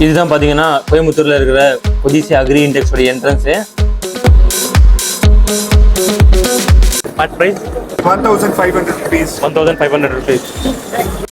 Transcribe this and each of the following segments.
இதுதான் பார்த்தீங்கன்னா கோயம்புத்தூரில் இருக்கிற கொதிசி அக்ரி இன்டெக்ஸ் உடைய entrance smart price 1500 rupees. One thousand five hundred rupees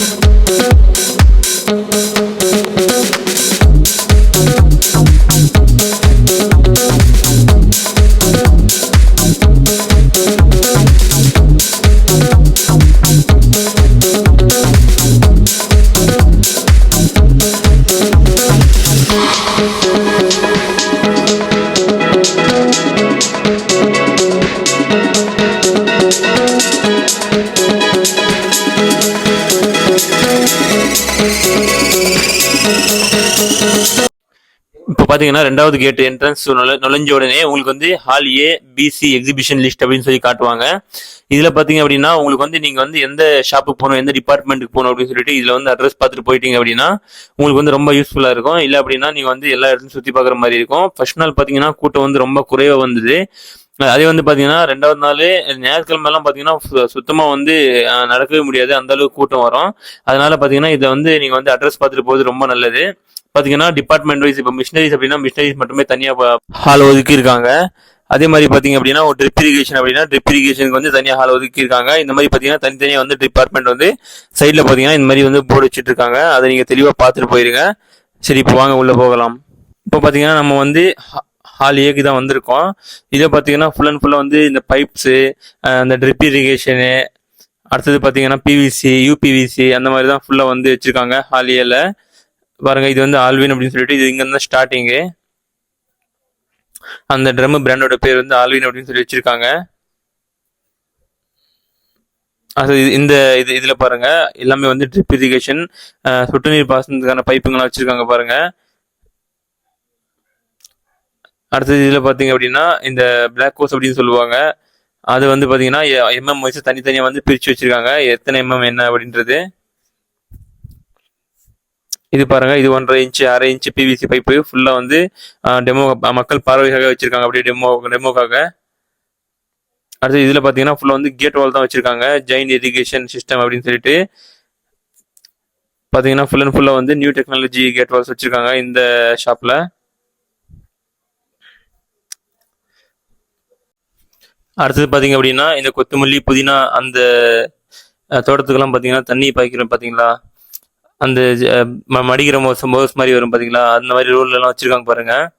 பார்த்தீங்கன்னா ரெண்டாவது கேட் என்ட்ரன்ஸ் நுழைஞ்ச உடனே உங்களுக்கு வந்து hall A BC exhibition list அப்படின்னு சொல்லி காட்டுவாங்க. இதில் பார்த்தீங்க அப்படின்னா உங்களுக்கு வந்து நீங்கள் வந்து எந்த ஷாப்புக்கு போகணும் எந்த டிபார்ட்மெண்ட்டுக்கு போகணும் அப்படின்னு சொல்லிட்டு இதில் வந்து அட்ரஸ் பார்த்துட்டு போயிட்டீங்க அப்படின்னா உங்களுக்கு வந்து ரொம்ப யூஸ்ஃபுல்லாக இருக்கும். இல்லை அப்படின்னா நீங்கள் வந்து எல்லா இடத்துலையும் சுற்றி பார்க்குற மாதிரி இருக்கும். ஃபர்ஸ்ட் நாள் பார்த்தீங்கன்னா கூட்டம் வந்து ரொம்ப குறைவாக வந்தது. அதே வந்து பார்த்தீங்கன்னா ரெண்டாவது நாள் ஞாயிற்றுக்கிழமெல்லாம் பார்த்தீங்கன்னா சு- சுத்தமா வந்து நடக்கவே முடியாது. அந்த அளவுக்கு கூட்டம் வரும். அதனால பார்த்தீங்கன்னா இதை வந்து நீங்க வந்து அட்ரஸ் பார்த்துட்டு போகிறது ரொம்ப நல்லது. பார்த்தீங்கன்னா டிபார்ட்மெண்ட் வைஸ் இப்போ மிஷினரிஸ் அப்படின்னா மிஷினரிஸ் மட்டுமே தனியாக ஹால் ஒதுக்கி இருக்காங்க அதே மாதிரி பார்த்தீங்க அப்படின்னா ஒரு ட்ரிப் இரிகேஷன் அப்படின்னா ட்ரிப் இரிகேஷனுக்கு வந்து தனியாக ஹால் ஒதுக்கி இருக்காங்க இந்த மாதிரி பார்த்தீங்கன்னா தனித்தனியாக வந்து டிபார்ட்மெண்ட் வந்து சைடில் பார்த்தீங்கன்னா இந்த மாதிரி வந்து போர்டு வச்சுட்டு இருக்காங்க அதை நீங்கள் தெளிவாக பார்த்துட்டு போயிருங்க. சரி இப்போ வாங்க உள்ளே போகலாம். இப்போ பார்த்தீங்கன்னா நம்ம வந்து ஹால் ஏக்கு தான் வந்திருக்கோம். இதை பார்த்தீங்கன்னா ஃபுல் அண்ட் ஃபுல்லாக வந்து இந்த பைப்ஸு அந்த ட்ரிப் இரிகேஷனு அடுத்தது பார்த்தீங்கன்னா பிவிசி யூபிவிசி அந்த மாதிரி தான் ஃபுல்லாக வந்து வச்சுருக்காங்க ஹால் ஏல. பாருங்க இது வந்து ஆல்வின் அப்படின்னு சொல்லிட்டு இது இங்க தான் ஸ்டார்டிங்கு அந்த ட்ரம் பிராண்டோட பேர் வந்து ஆல்வின் அப்படின்னு சொல்லி வச்சிருக்காங்க. அது இது- இந்த இது இதுல பாருங்க எல்லாமே வந்து ட்ரிப் இரிகேஷன் சொட்டு நீர் பாசனத்துக்கான பைப்புங்கெல்லாம் வச்சிருக்காங்க பாருங்க. அடுத்தது இதுல பாத்தீங்க அப்படின்னா இந்த பிளாக் கோஸ் அப்படின்னு சொல்லுவாங்க. அது வந்து பாத்தீங்கன்னா எம்எம் வச்சு தனித்தனியா வந்து பிரிச்சு வச்சிருக்காங்க. எத்தனை எம்எம் என்ன அப்படின்றது. இது பாருங்க இது ஒன்றரை இன்ச்சு அரை இன்ச்சு பிவிசி பைப்பு ஃபுல்லா வந்து டெமோ மக்கள் பார்வைக்காக வச்சிருக்காங்க. அப்படியே டெமோ டெமோக்காக அடுத்து இதுல பாத்தீங்கன்னா ஃபுல்லா வந்து கேட் வால் தான் வச்சிருக்காங்க. ஜெயின் இரிகேஷன் சிஸ்டம் அப்படின்னு சொல்லிட்டு. பாத்தீங்கன்னா ஃபுல் அண்ட் ஃபுல்லாக வந்து நியூ டெக்னாலஜி கேட் வால்ஸ் வச்சிருக்காங்க இந்த ஷாப்ல அடுத்தது பாத்தீங்க அப்படின்னா இந்த கொத்தமல்லி புதினா அந்த தோட்டத்துக்கெல்லாம் பாத்தீங்கன்னா தண்ணி பாய்க்கிறோம் பாத்தீங்களா? அந்த ஜ- ம- மடிக்கிற மோசம் மோஸ் மாதிரி வரும் பார்த்தீங்களா அந்த மாதிரி ரோல்ல வச்சுருக்காங்க பாருங்கள் பாருங்க.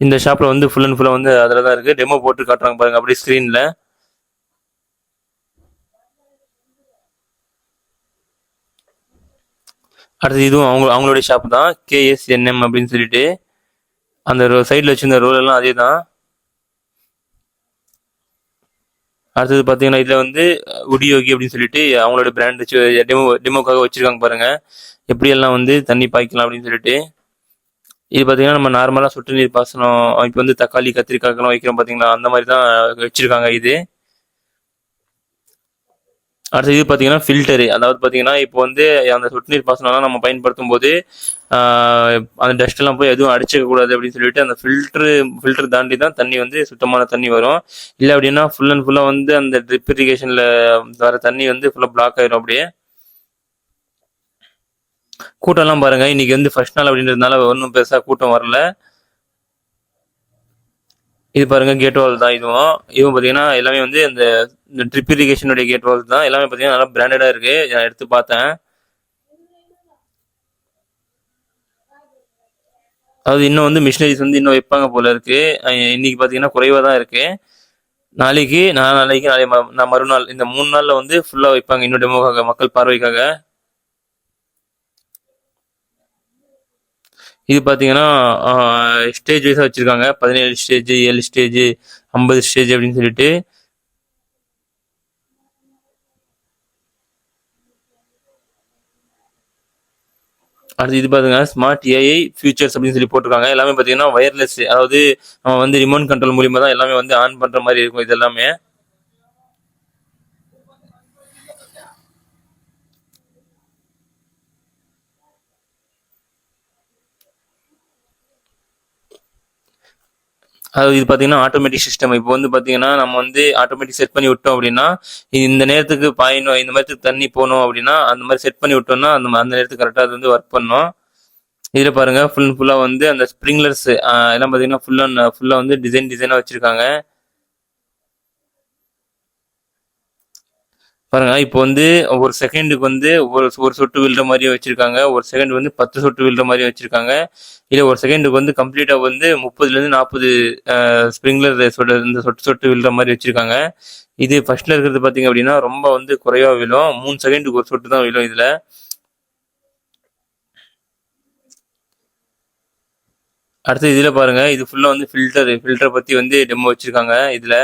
இந்த ஷாப்பில் வந்து ஃபுல் அண்ட் ஃபுல்லாக வந்து அதில் தான் இருக்குது டெமோ போட்டு காட்டுறாங்க பாருங்க அப்படியே ஸ்க்ரீனில் அடுத்து இதுவும் அவங்க அவங்களுடைய ஷாப் தான். கேஎஸ்என்எம் அப்படின்னு சொல்லிட்டு. அந்த சைடில் வச்சுருந்த ரோல் எல்லாம் அதே தான் அடுத்தது பார்த்தீங்கன்னா இதில் வந்து உடியோகி அப்படின்னு சொல்லிட்டு அவங்களோட பிராண்ட் வச்சு டெமோ டெமோக்காக வச்சுருக்காங்க பாருங்கள் எப்படியெல்லாம் வந்து தண்ணி பாய்க்கலாம் அப்படின்னு சொல்லிட்டு. இது பார்த்தீங்கன்னா நம்ம நார்மலாக சொட்டு நீர் பாசனம் இப்போ வந்து தக்காளி கத்திரிக்காய்க்கெல்லாம் வைக்கிறோம் பார்த்தீங்களா அந்த மாதிரி தான் வச்சுருக்காங்க இது. அடுத்து இது பார்த்தீங்கன்னா ஃபில்டரு அதாவது பார்த்தீங்கன்னா இப்போ வந்து அந்த சொட்டு நீர் பாசனம்லாம் நம்ம பயன்படுத்தும் போது அந்த டஸ்ட் எல்லாம் போய் எதுவும் அடிச்சிக்க கூடாது அப்படின்னு சொல்லிட்டு அந்த ஃபில்ட்ரு ஃபில்டர் தாண்டி தான் தண்ணி வந்து சுத்தமான தண்ணி வரும். இல்லை அப்படின்னா ஃபுல் அண்ட் ஃபுல்லாக வந்து அந்த ட்ரிப் இரிகேஷனில் வர தண்ணி வந்து ஃபுல்லாக பிளாக் ஆயிரும் அப்படியே. கூட்டம்லாம் பாருங்க இன்னைக்கு வந்து ஃபர்ஸ்ட் நாள் அப்படின்றதுனால ஒன்றும் பெருசாக கூட்டம் வரல. இது பாருங்க கேட் வால் தான் இதுவும். இதுவும் பார்த்தீங்கன்னா எல்லாமே வந்து இந்த இந்த ட்ரிப் இரிகேஷனுடைய கேட் வால் தான். எல்லாமே பார்த்தீங்கன்னா நல்லா பிராண்டடாக இருக்கு. நான் எடுத்து பார்த்தேன். அதாவது இன்னும் வந்து மிஷினரிஸ் வந்து இன்னும் வைப்பாங்க போல இருக்கு. இன்னைக்கு பார்த்தீங்கன்னா குறைவாக தான் இருக்கு. நாளைக்கு நான் நாளைக்கு நாளை நான் மறுநாள் இந்த மூணு நாளில் வந்து ஃபுல்லாக வைப்பாங்க. இன்னும் டெமோக்காக மக்கள் பார்வைக்காக. இது பார்த்தீங்கன்னா ஸ்டேஜ் வைஸாக வச்சுருக்காங்க. பதினேழு ஸ்டேஜ் ஏழு ஸ்டேஜ் ஐம்பது ஸ்டேஜ் அப்படின்னு சொல்லிட்டு. அடுத்து இது பாருங்க ஸ்மார்ட் ஏஐ ஃபியூச்சர்ஸ் அப்படின்னு சொல்லி போட்டிருக்காங்க. எல்லாமே பார்த்தீங்கன்னா வயர்லெஸ் அதாவது நம்ம வந்து ரிமோட் கண்ட்ரோல் மூலியமாக தான் எல்லாமே வந்து ஆன் பண்ணுற மாதிரி இருக்கும் இது எல்லாமே அது இது பார்த்தீங்கன்னா ஆட்டோமேட்டிக் சிஸ்டம் இப்போ வந்து பார்த்தீங்கன்னா நம்ம வந்து ஆட்டோமேட்டிக் செட் பண்ணி விட்டோம் அப்படின்னா இந்த நேரத்துக்கு பாயணும் இந்த மாதிரி தண்ணி போகணும் அப்படின்னா அந்த மாதிரி செட் பண்ணி விட்டோம்னா அந்த அந்த நேரத்துக்கு கரெக்டாக அது வந்து ஒர்க் பண்ணும். இதில் பாருங்க ஃபுல் ஃபுல்லாக வந்து அந்த ஸ்ப்ரிங்லர்ஸ் எல்லாம் பார்த்தீங்கன்னா ஃபுல்லாக ஃபுல்லாக வந்து டிசைன் டிசைனாக வச்சுருக்காங்க. பாருங்க இப்போ வந்து ஒரு செகண்டுக்கு வந்து ஒரு ஒரு சொட்டு விழுற மாதிரியும் வச்சிருக்காங்க. ஒரு செகண்ட் வந்து பத்து சொட்டு விழுற மாதிரியும் வச்சிருக்காங்க. இல்லை ஒரு செகண்டுக்கு வந்து கம்ப்ளீட்டா வந்து முப்பதுல இருந்து நாற்பது ஸ்ப்ரிங்லர் சொட்டு இந்த சொட்டு சொட்டு விழுற மாதிரி வச்சிருக்காங்க. இது ஃபர்ஸ்ட்ல இருக்கிறது பாத்தீங்க அப்படின்னா ரொம்ப வந்து குறைவா விழும். மூணு செகண்டுக்கு ஒரு சொட்டு தான் விழும் இதுல. அடுத்து இதுல பாருங்க இது ஃபுல்லா வந்து ஃபில்டர் ஃபில்டரை பத்தி வந்து டெமோ வச்சிருக்காங்க இதுல.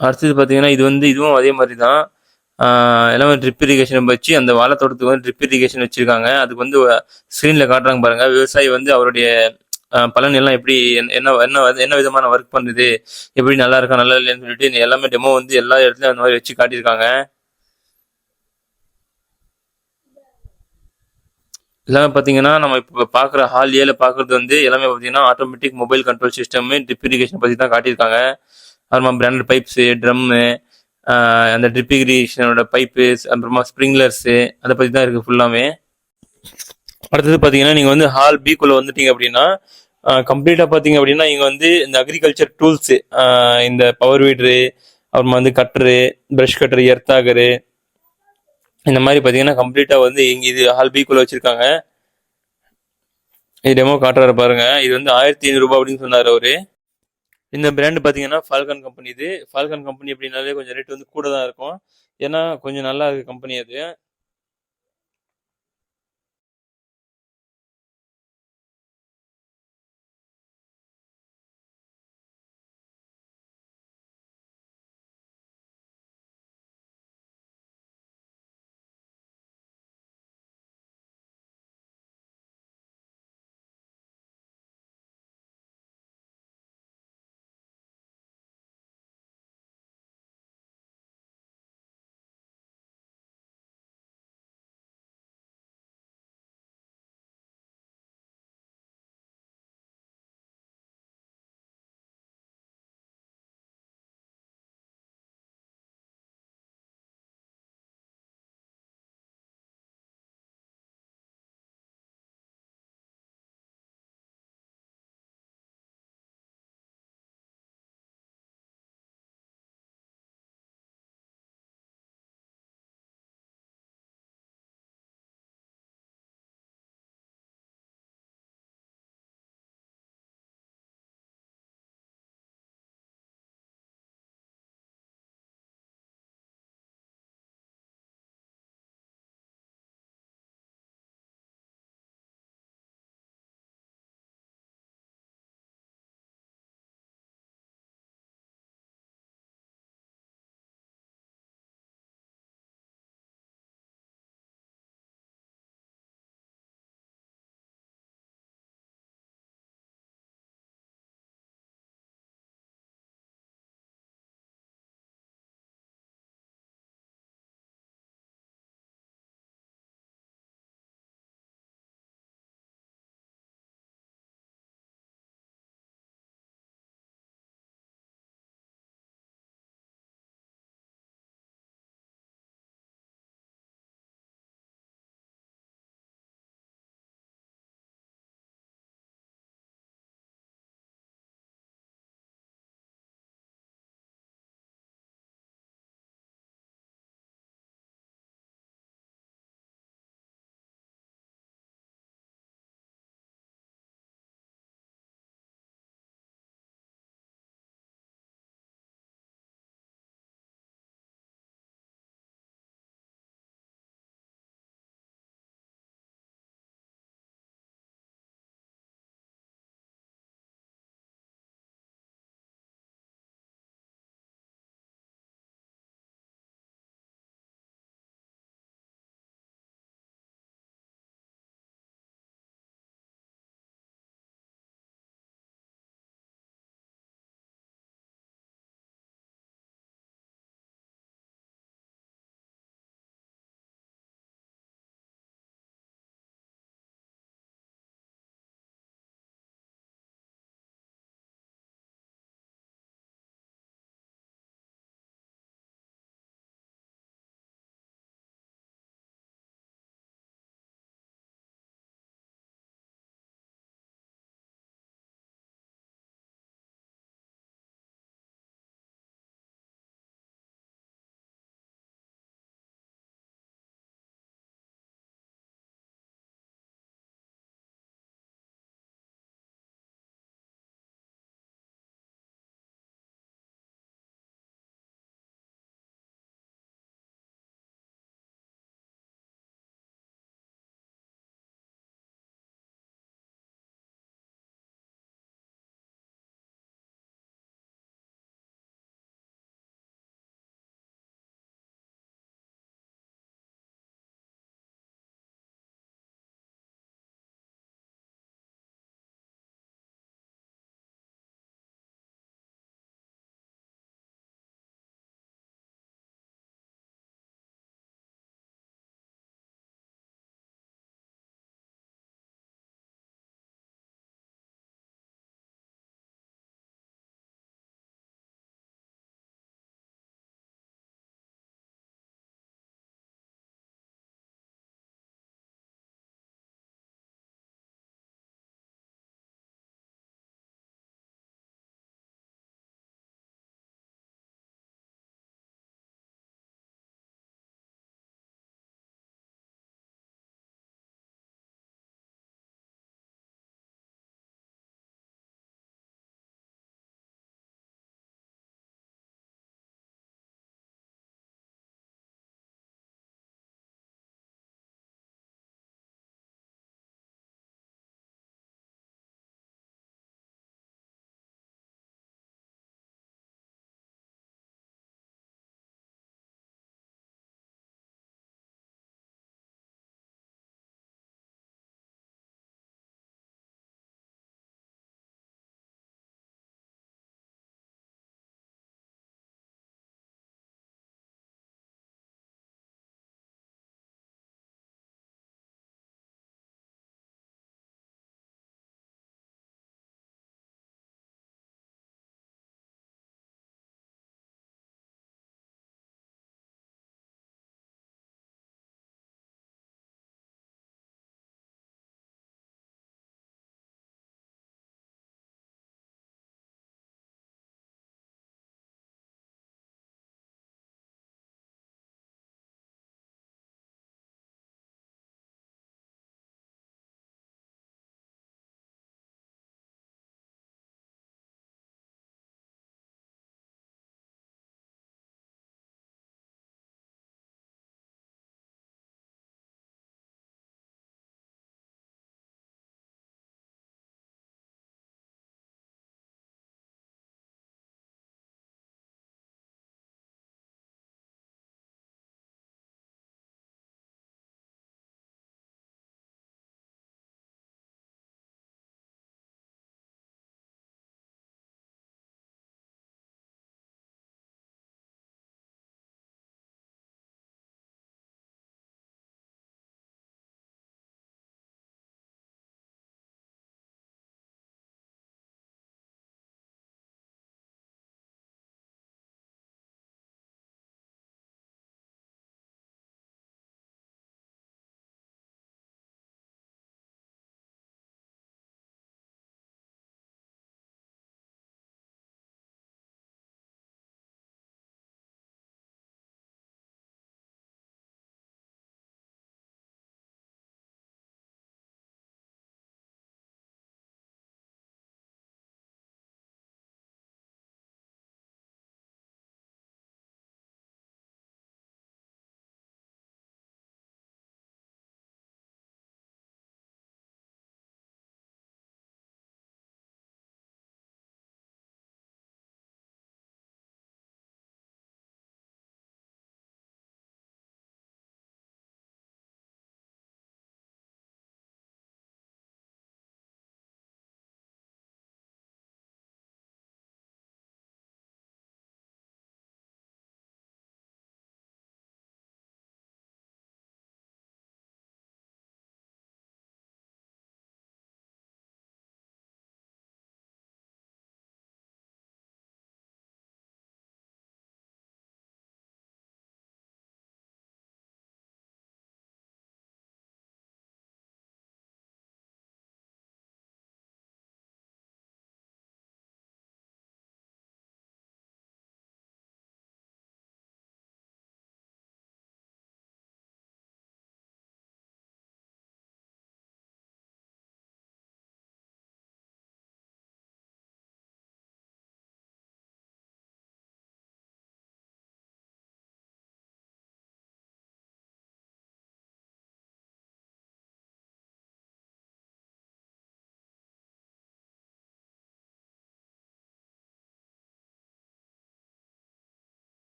அடுத்தது பார்த்தீங்கன்னா இது வந்து இதுவும் அதே மாதிரி தான் எல்லாமே ட்ரிப் இரிகேஷன் வச்சு அந்த வாழைத்தோட்டத்துக்கு வந்து ட்ரிப் இரிகேஷன் வச்சிருக்காங்க. அதுக்கு வந்து ஸ்க்ரீனில் காட்டுறாங்க பாருங்க. விவசாயி வந்து அவருடைய பலன் எல்லாம் எப்படி என்ன என்ன என்ன விதமான ஒர்க் பண்ணுது எப்படி நல்லா இருக்கா நல்லா இல்லைன்னு சொல்லிட்டு எல்லாமே டெமோ வந்து எல்லா இடத்துலயும் அந்த மாதிரி வச்சு காட்டியிருக்காங்க. எல்லாமே பார்த்தீங்கன்னா நம்ம இப்போ பார்க்குற ஹால் ஏல பார்க்குறது வந்து எல்லாமே பார்த்தீங்கன்னா automatic mobile control system drip irrigation பற்றி தான் காட்டியிருக்காங்க. அப்புறமா பிராண்டட் பைப்ஸு ட்ரம்மு அந்த ட்ரிப் இரிகேஷனோட பைப்பு அப்புறமா ஸ்ப்ரிங்லர்ஸு அதை பற்றி தான் இருக்குது ஃபுல்லாமே அடுத்தது பார்த்தீங்கன்னா நீங்கள் வந்து ஹால் பிக்குள்ளே வந்துட்டீங்க அப்படின்னா கம்ப்ளீட்டாக பார்த்தீங்க அப்படின்னா இங்கே வந்து இந்த அக்ரிகல்ச்சர் டூல்ஸு இந்த பவர் வீட்ரு அப்புறமா வந்து கட்டரு ப்ரஷ் கட்டரு எர்த்தாகரு இந்த மாதிரி பார்த்தீங்கன்னா கம்ப்ளீட்டாக வந்து இங்கே இது ஹால் பிக்குள்ளே வச்சுருக்காங்க. இது டெமோ காட்டுறாரு பாருங்க. இது வந்து ஆயிரத்தி ஐநூறுரூபா அப்படின்னு சொன்னார் அவரு. இந்த பிராண்டு பார்த்தீங்கன்னா ஃபால்கன் கம்பெனி இது. ஃபால்கன் கம்பெனி அப்படின்னாலே கொஞ்சம் ரேட் வந்து கூட தான் இருக்கும். ஏன்னா கொஞ்சம் நல்லா இருக்கு கம்பெனி அது.